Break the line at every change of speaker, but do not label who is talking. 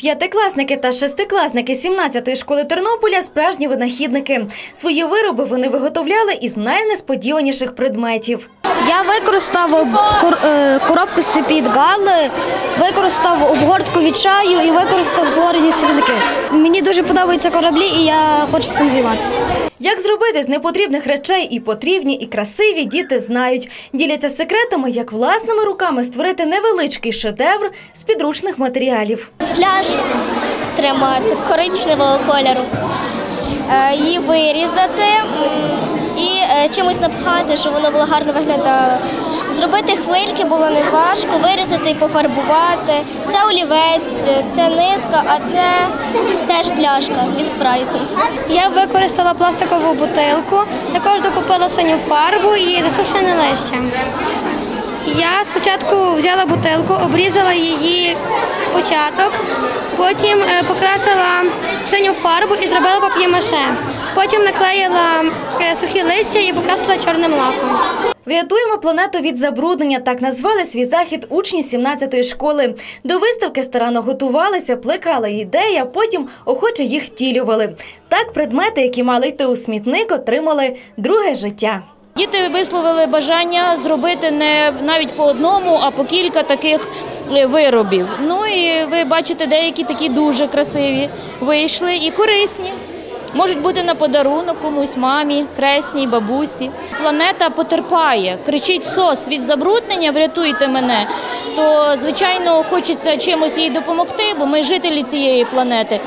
П'ятикласники та шестикласники 17-ї школи Тернополя – справжні винахідники. Свої вироби вони виготовляли із найнесподіваніших предметів.
Я використав кор- е, коробку з-під гали, використав обгортку від чаю і використав згорені сірники. Мені дуже подобаються кораблі, і я хочу цим займатися.
Як зробити з непотрібних речей і потрібні, і красиві діти знають. Діляться секретами, як власними руками створити невеличкий шедевр з підручних матеріалів.
пляж тримати коричневого кольору, Е, її вирізати і чимось напхати, щоб воно було гарно виглядало. Зробити хвильки було не важко, вирізати і пофарбувати. Це олівець, це нитка, а це теж пляшка від спрайту.
Я використала пластикову бутилку, також докупила синю фарбу і засушене листя. Я спочатку взяла бутилку, обрізала її початок, потім е, покрасила синю фарбу і зробила пап'є-маше. Потім наклеїла е, сухі листя і покрасила чорним лаком.
Врятуємо планету від забруднення. Так назвали свій захід учні 17-ї школи. До виставки старанно готувалися, плекали ідеї, а потім охоче їх втілювали. Так предмети, які мали йти у смітник, отримали друге життя.
Діти висловили бажання зробити не навіть по одному, а по кілька таких е, виробів. Ну і ви бачите, деякі такі дуже красиві вийшли і корисні. Можуть бути на подарунок комусь, мамі, кресній, бабусі. Планета потерпає, кричить сос від забруднення, врятуйте мене. То звичайно хочеться чимось їй допомогти, бо ми жителі цієї планети.